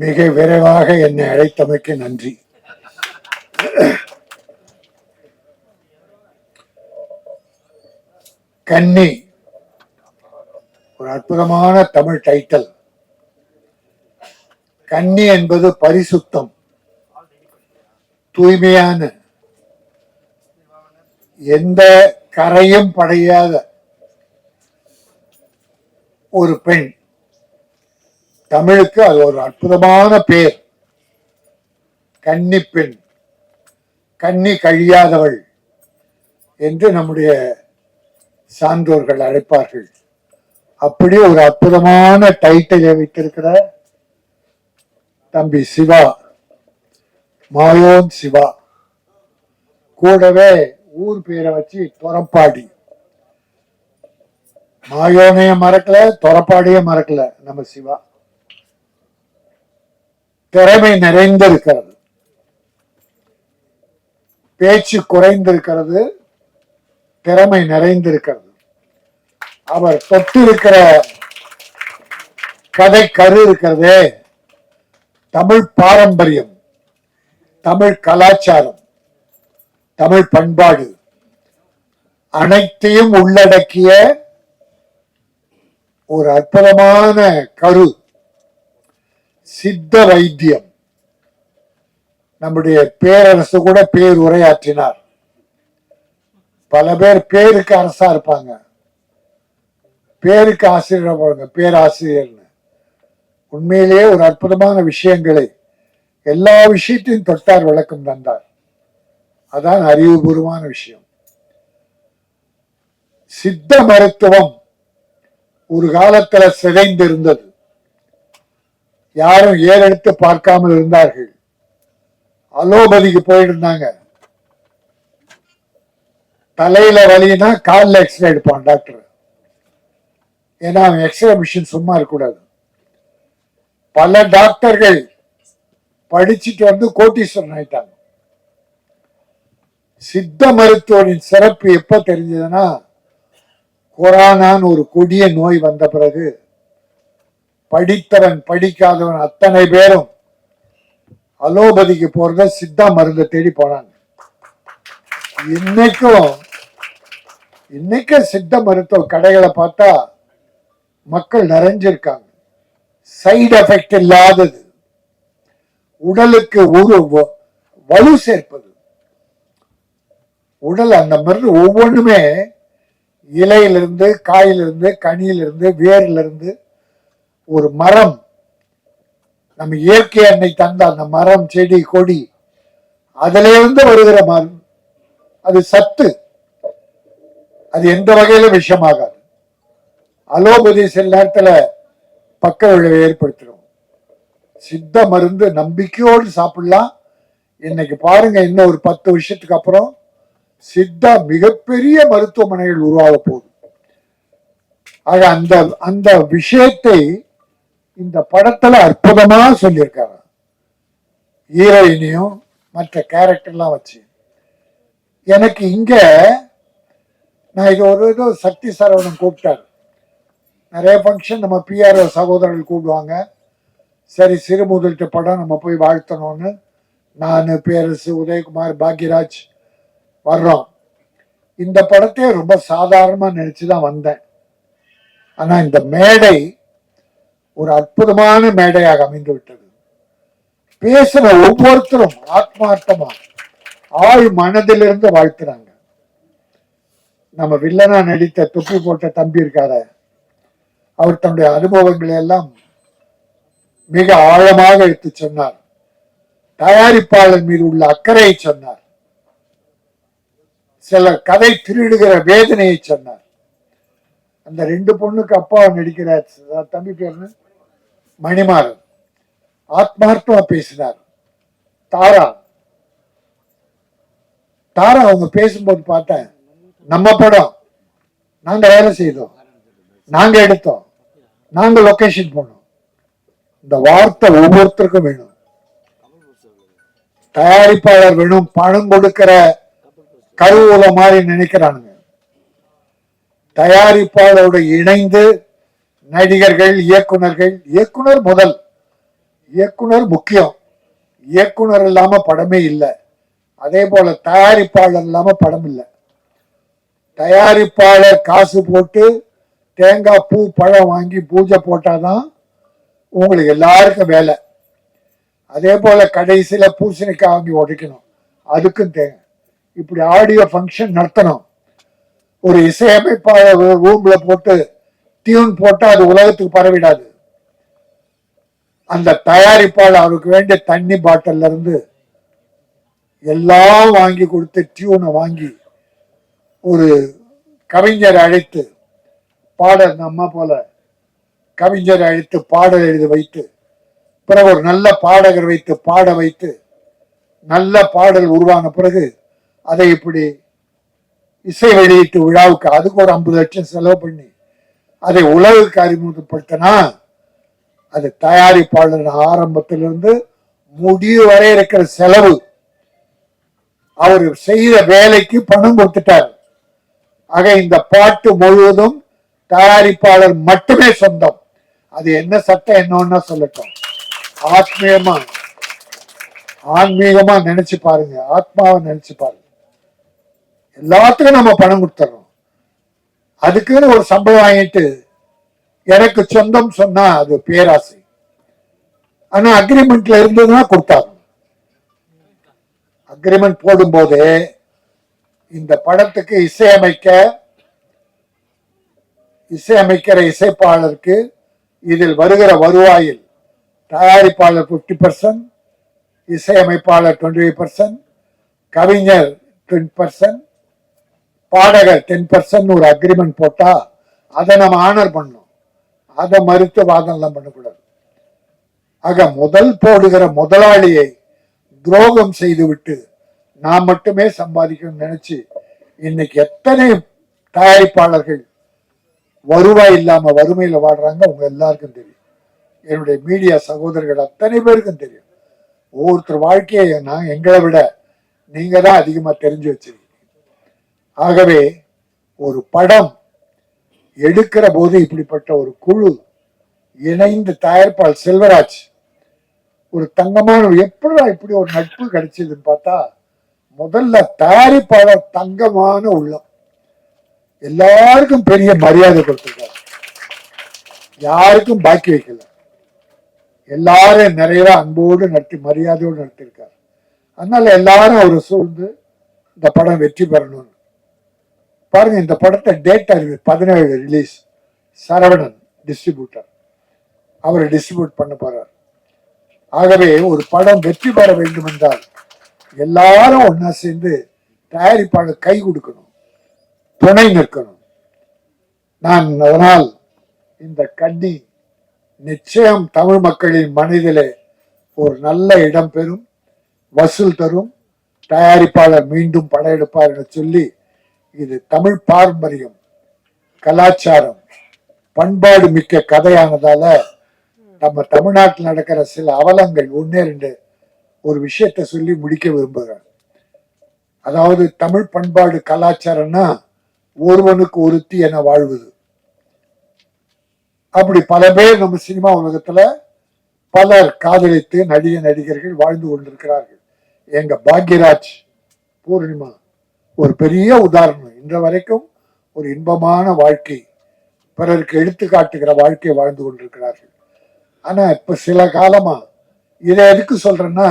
மிக விரைவாக என்னை அழைத்தமைக்கு நன்றி. கன்னி ஒரு அற்புதமான தமிழ் டைட்டில் கன்னி என்பது பரிசுத்தம் தூய்மையான எந்த கரையும் படையாத ஒரு பெண். தமிழுக்கு அது ஒரு அற்புதமான பேர். கன்னி பெண் கன்னி கழியாதவள் என்று நம்முடைய சான்றோர்கள் அழைப்பார்கள். அப்படி ஒரு அற்புதமான டைட்டிலை வைத்திருக்கிற தம்பி சிவா மாயோன் சிவா. கூடவே ஊர் பேரை வச்சு தொரப்பாடி. மாயோனையும் மறக்கல துறப்பாடியே மறக்கல நம்ம சிவா. திறமை நிறைந்திருக்கிறது. பேச்சு குறைந்திருக்கிறது திறமை நிறைந்திருக்கிறது. அவர் தொட்டிருக்கிற கதை கரு இருக்கிறதே. தமிழ் பாரம்பரியம் தமிழ் கலாச்சாரம் தமிழ் பண்பாடு அனைத்தையும் உள்ளடக்கிய ஒரு அற்புதமான கரு. சித்த வைத்தியம் நம்முடைய பேரரசு கூட பேர் உரையாற்றினார். பல பேர் பேருக்கு அரசா இருப்பாங்க. பேருக்கு ஆசிரியர் பாருங்க பேராசிரியர்னு. உண்மையிலேயே ஒரு அற்புதமான விஷயங்களை எல்லா விஷயத்தையும் தொட்டார் விளக்கம் தந்தார். அதான் அறிவுபூர்வமான விஷயம். சித்த மருத்துவம் ஒரு காலத்துல சிதைந்திருந்தது. யாரும் ஏறெடுத்து பார்க்காமல் இருந்தார்கள். அலோபதிக்கு போயிட்டு இருந்தாங்க தலையில வலினா காலில் எக்ஸ்ரே எடுப்பான் டாக்டர். ஏன்னா அவன் எக்ஸ்ரே மிஷின் சும்மா இருக்கக்கூடாது. பல டாக்டர்கள் படிச்சுட்டு வந்து கோட்டீஸ்வரன் ஆயிட்டாங்க. சித்த மருத்துவரின் சிறப்பு எப்ப தெரிஞ்சதுன்னா கொரோனான்னு ஒரு கொடிய நோய் வந்த பிறகு படித்தவன் படிக்காதவன் அத்தனை பேரும் அலோபதிக்கு போறத சித்தா மருந்தை தேடி போனாங்க இன்னைக்கும் இன்னைக்கும் சித்த மருத்துவ கடைகளை பார்த்தா மக்கள் நிறைஞ்சிருக்காங்க. சைடு எஃபெக்ட் இல்லாதது. உடலுக்கு ஒரு வ- வலு சேர்ப்பது. உடல் அந்த மருந்து ஒவ்வொன்றுமே இலையிலிருந்து காயிலிருந்து கனியிலிருந்து வேர்லிருந்து ஒரு மரம். நம்ம இயற்கை அன்னை தந்த அந்த மரம் செடி கொடி அதுல இருந்து வருகிற மரம் அது சத்து. அது எந்த வகையிலும் விஷயமாகாது அலோபதி சில நேரத்துல பக்க விளைவை ஏற்படுத்திடும். சித்த மருந்து நம்பிக்கையோடு சாப்பிடலாம். இன்னைக்கு பாருங்க இன்னும் ஒரு பத்து வருஷத்துக்கு அப்புறம் சித்தா மிகப்பெரிய மருத்துவமனைகள் உருவாக போகுது. ஆக அந்த அந்த விஷயத்தை இந்த படத்துல அற்புதமா சொல்லியிருக்காங்க. ஹீரோயினையும் மற்ற கேரக்டர்லாம் வச்சு. எனக்கு இங்க நான் இது ஒரு இது சக்தி சரவணன் கூப்பிட்டார். நிறைய ஃபங்க்ஷன் நம்ம பிஆர்ஓ சகோதரர்கள் கூப்பிடுவாங்க. சரி சிறு முதலீட்டு படம் நம்ம போய் வாழ்த்தணும்னு நான் பேரரசு உதயகுமார் பாக்யராஜ் வர்றோம். இந்த படத்தையே ரொம்ப சாதாரணமாக நினச்சி தான் வந்தேன். ஆனால் இந்த மேடை ஒரு அற்புதமான மேடையாக அமைந்து விட்டது பேசுற ஒவ்வொருத்தரும் ஆத்மார்த்தமா ஆழ் மனதிலிருந்து வாழ்த்துறாங்க. நம்ம வில்லனா நடித்த தொப்பி போட்ட தம்பி இருக்கார அவர் தன்னுடைய அனுபவங்களை எல்லாம் மிக ஆழமாக எடுத்து சொன்னார். தயாரிப்பாளர் மீது உள்ள அக்கறையை சொன்னார். சில கதை திருடுகிற வேதனையை சொன்னார். அந்த ரெண்டு பொண்ணுக்கு அப்பா நடிக்கிற தம்பி பேர்னு மணிமாறன். ஆத்மார்த்தமா பேசினார். தாரா. தாரா அவங்க பேசும்போது பார்த்தேன் நம்ம படம் நாங்க வேலை செய்தோம். நாங்க எடுத்தோம். நாங்க லொகேஷன் போனோம். இந்த வார்த்தை ஒவ்வொருத்தருக்கும் வேணும். தயாரிப்பாளர் வேணும் பணம் கொடுக்கிற கருவூல மாதிரி நினைக்கிறானுங்க. தயாரிப்பாளரோட இணைந்து நடிகர்கள் இயக்குனர்கள் இயக்குனர் முதல். இயக்குனர் முக்கியம். இயக்குனர் இல்லாம படமே இல்லை. அதே போல தயாரிப்பாளர் இல்லாம படம் இல்லை. தயாரிப்பாளர் காசு போட்டு தேங்காய் பூ பழம் வாங்கி பூஜை போட்டாதான் உங்களுக்கு எல்லாருக்கும் வேலை. அதே போல கடைசியில பூசணிக்காய் வாங்கி உடைக்கணும். அதுக்கும் தேங்காய் இப்படி ஆடியோ ஃபங்க்ஷன் நடத்தணும். ஒரு இசையமைப்பாளர் ரூம்ல போட்டு டியூன் போட்டா அது உலகத்துக்கு பரவிடாது. அந்த தயாரிப்பாளர் அவருக்கு வேண்டிய தண்ணி பாட்டில் இருந்து எல்லாம் வாங்கி கொடுத்து டியூனை வாங்கி ஒரு கவிஞரை அழைத்து பாடல் நம்ம அம்மா போல கவிஞரை அழைத்து பாடல் எழுதி வைத்து பிறகு ஒரு நல்ல பாடகர் வைத்து பாட வைத்து நல்ல பாடல் உருவான பிறகு அதை இப்படி இசை வெளியீட்டு விழாவுக்கு அதுக்கு ஒரு ஐம்பது லட்சம் செலவு பண்ணி அதை உலகுக்கு அறிமுகப்படுத்தினா அது தயாரிப்பாளர் ஆரம்பத்திலிருந்து முடிவு வரை இருக்கிற செலவு. அவர் செய்த வேலைக்கு பணம் கொடுத்துட்டார். ஆக இந்த பாட்டு முழுவதும் தயாரிப்பாளர் மட்டுமே சொந்தம். அது என்ன சட்டம் என்னன்னா சொல்லட்டும். ஆத்மீயமா ஆன்மீகமா நினைச்சு பாருங்க. ஆத்மாவை நினைச்சு பாருங்க. எல்லாத்துக்கும் நம்ம பணம் கொடுத்துறோம். அதுக்குன்னு ஒரு சம்பளம் வாங்கிட்டு எனக்கு சொந்தம் சொன்னா அது பேராசை. ஆனா அக்ரிமெண்ட்ல இருந்ததுன்னா கொடுத்தாங்க. அக்ரிமெண்ட் போடும்போது இந்த படத்துக்கு இசையமைக்க இசையமைக்கிற இசைப்பாளருக்கு இதில் வருகிற வருவாயில் தயாரிப்பாளர் 50% பர்சன்ட் இசையமைப்பாளர் டுவெண்ட்டி பர்சன்ட் கவிஞர் டென் பர்சன்ட் பாடகர் டென் பர்சன்ட் ஒரு அக்ரிமெண்ட் போட்டா அதை நம்ம ஆனர் பண்ணணும். அதை மறுத்து வாதம்லாம் பண்ணக்கூடாது. ஆக முதல் போடுகிற முதலாளியை துரோகம் செய்துவிட்டு நான் மட்டுமே சம்பாதிக்கணும்னு நினைச்சு இன்னைக்கு எத்தனை தயாரிப்பாளர்கள் வருவாய் இல்லாம வறுமையில வாடுறாங்க உங்க எல்லாருக்கும் தெரியும். என்னுடைய மீடியா சகோதரர்கள் அத்தனை பேருக்கும் தெரியும். ஒவ்வொருத்தர் வாழ்க்கையை நான் எங்களை விட நீங்க தான் அதிகமா தெரிஞ்சு வச்சிருக்கீங்க. ஆகவே ஒரு படம் எடுக்கிற போது இப்படிப்பட்ட ஒரு குழு இணைந்து தயாரிப்பால் செல்வராஜ் ஒரு தங்கமான எப்படிடா இப்படி ஒரு நட்பு கிடைச்சதுன்னு பார்த்தா முதல்ல தயாரிப்பாளர் தங்கமான உள்ளம். எல்லாருக்கும் பெரிய மரியாதை கொடுத்துருக்காரு. யாருக்கும் பாக்கி வைக்கல. எல்லாரும் நிறைய அன்போடு நடத்தி மரியாதையோடு நடத்திருக்காரு அதனால எல்லாரும் அவரை சூழ்ந்து இந்த படம் வெற்றி பெறணும்னு. பாருங்க இந்த படத்தை டேட் அறிவு பதினேழு ரிலீஸ் சரவணன் டிஸ்ட்ரிபியூட்டர் அவர் டிஸ்ட்ரிபியூட் பண்ண போறார். ஆகவே ஒரு படம் வெற்றி பெற வேண்டும் என்றால் எல்லாரும் ஒன்னா சேர்ந்து தயாரிப்பாளர் கை கொடுக்கணும் துணை நிற்கணும். நான் அதனால் இந்த கண்ணி நிச்சயம் தமிழ் மக்களின் மனதிலே ஒரு நல்ல இடம் பெறும் வசூல் தரும் தயாரிப்பாளர் மீண்டும் படையெடுப்பார் என சொல்லி இது தமிழ் பாரம்பரியம் கலாச்சாரம் பண்பாடு மிக்க கதையானதால நம்ம தமிழ்நாட்டில் நடக்கிற சில அவலங்கள் ஒன்னே ரெண்டு ஒரு விஷயத்தை சொல்லி முடிக்க விரும்புகிறேன். அதாவது தமிழ் பண்பாடு கலாச்சாரம்னா ஒருவனுக்கு ஒருத்தி என வாழ்வது. அப்படி பல பேர் நம்ம சினிமா உலகத்துல பலர் காதலித்து நடிகை நடிகர்கள் வாழ்ந்து கொண்டிருக்கிறார்கள். எங்க பாக்யராஜ் பூர்ணிமா ஒரு பெரிய உதாரணம். இன்று வரைக்கும் ஒரு இன்பமான வாழ்க்கை. பிறருக்கு எடுத்துக்காட்டுகிற வாழ்க்கை வாழ்ந்து கொண்டிருக்கிறார்கள். ஆனா இப்ப சில காலமா இதை எதுக்கு சொல்றேன்னா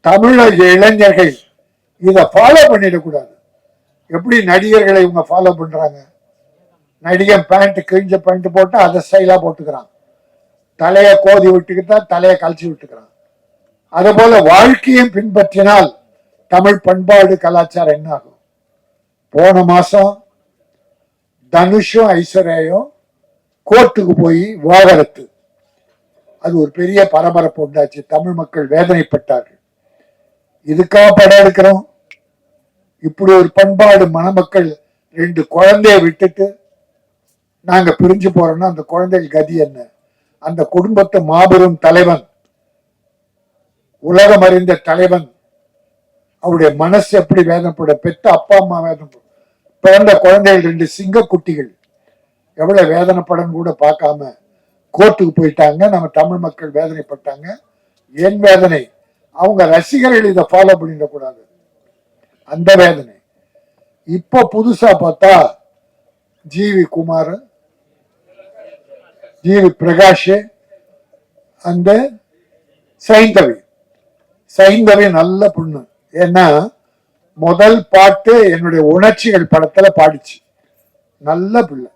தமிழக இளைஞர்கள் இதை ஃபாலோ பண்ணிடக்கூடாது. எப்படி நடிகர்களை இவங்க ஃபாலோ பண்றாங்க? நடிகன் பேண்ட் கிழிஞ்ச பேண்ட் போட்டு அதை ஸ்டைலா போட்டுக்கிறான். தலையை கோதி விட்டுக்கிட்டா தலையை கழிச்சு விட்டுக்கிறான். அதே போல வாழ்க்கையும் பின்பற்றினால் தமிழ் பண்பாடு கலாச்சாரம் என்ன ஆகும்? போன மாசம் தனுஷும் ஐஸ்வர்யாயும் கோர்ட்டுக்கு போய் விவாகரத்து. அது ஒரு பெரிய பரபரப்பு உண்டாச்சு. தமிழ் மக்கள் வேதனைப்பட்டார்கள். இதுக்காக படம் எடுக்கிறோம். இப்படி ஒரு பண்பாடு மணமக்கள் ரெண்டு குழந்தைய விட்டுட்டு நாங்க பிரிஞ்சு போறோம்னா அந்த குழந்தைகள் கதி என்ன? அந்த குடும்பத்தை மாபெரும் தலைவன் உலகம் அறிந்த தலைவன் அவருடைய மனசு எப்படி வேதனைப்பட பெத்த அப்பா அம்மா வேதனைப்படும். பிறந்த குழந்தைகள் ரெண்டு சிங்க குட்டிகள் எவ்வளவு வேதனைப்படன்னு கூட பார்க்காம கோர்ட்டுக்கு போயிட்டாங்க. நம்ம தமிழ் மக்கள் வேதனைப்பட்டாங்க. என் வேதனை. அவங்க ரசிகர்கள் இதை ஃபாலோ பண்ணிடக்கூடாது. அந்த வேதனை. இப்போ புதுசா பார்த்தா ஜிவி குமார் ஜிவி பிரகாஷ் அந்த சைந்தவி. சைந்தவி நல்ல பொண்ணு. ஏன்னா முதல் பாட்டு என்னுடைய உணர்ச்சிகள் படத்துல பாடிச்சு. நல்ல பிள்ளை.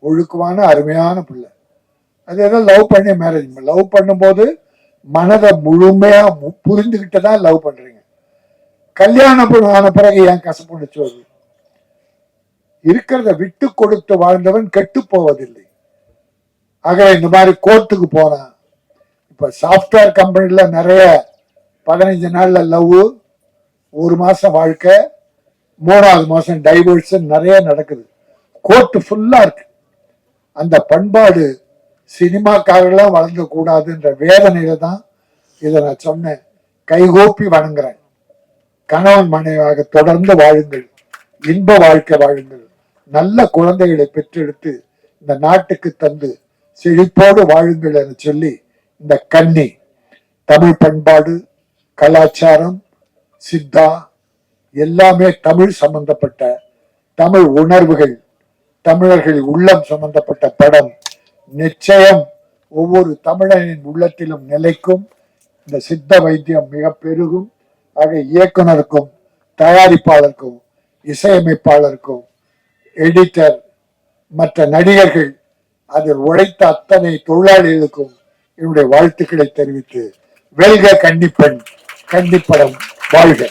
ஒழுக்கமான அருமையான பிள்ளை. அது ஏதோ லவ் பண்ணி மேரேஜ் லவ் பண்ணும்போது மனதை முழுமையா மு- புரிந்துகிட்டு தான் லவ் பண்றீங்க. கல்யாணம் ஆன பிறகு ஏன் கசப்புணுச்சு வருது? இருக்கிறத விட்டு கொடுத்து வாழ்ந்தவன் கெட்டு போவதில்லை. ஆக இந்த மாதிரி கோர்ட்டுக்கு போனான் இப்ப சாஃப்ட்வேர் கம்பெனில நிறைய பதினஞ்சு நாள்ல லவ் ஒரு மாசம் வாழ்க்கை மூணாவது மாசம் டைவர்ஸ் நிறைய நடக்குது. கோர்ட்டு ஃபுல்லா இருக்கு. அந்த பண்பாடு சினிமாக்காரெல்லாம் வழங்க கூடாதுன்ற வேதனையில தான் இதை நான் சொன்னேன். கைகோப்பி வணங்குறேன். கணவன் மனைவியாக தொடர்ந்து வாழுங்கள். இன்ப வாழ்க்கை வாழுங்கள். நல்ல குழந்தைகளை பெற்றெடுத்து இந்த நாட்டுக்கு தந்து செழிப்போடு வாழுங்கள் என சொல்லி இந்த கன்னி தமிழ் பண்பாடு கலாச்சாரம் சித்தா எல்லாமே தமிழ் சம்பந்தப்பட்ட தமிழ் உணர்வுகள் தமிழர்கள் உள்ளம் சம்பந்தப்பட்ட படம். நிச்சயம் ஒவ்வொரு தமிழனின் உள்ளத்திலும் நிலைக்கும். இந்த சித்த வைத்தியம் மிக பெருகும். ஆக இயக்குனருக்கும் தயாரிப்பாளருக்கும் இசையமைப்பாளருக்கும் எடிட்டர் மற்ற நடிகர்கள் அதில் உழைத்த அத்தனை தொழிலாளிகளுக்கும் என்னுடைய வாழ்த்துக்களை தெரிவித்து வெல்க கன்னிப்பெண். கண்டிப்படம். வாழ்க.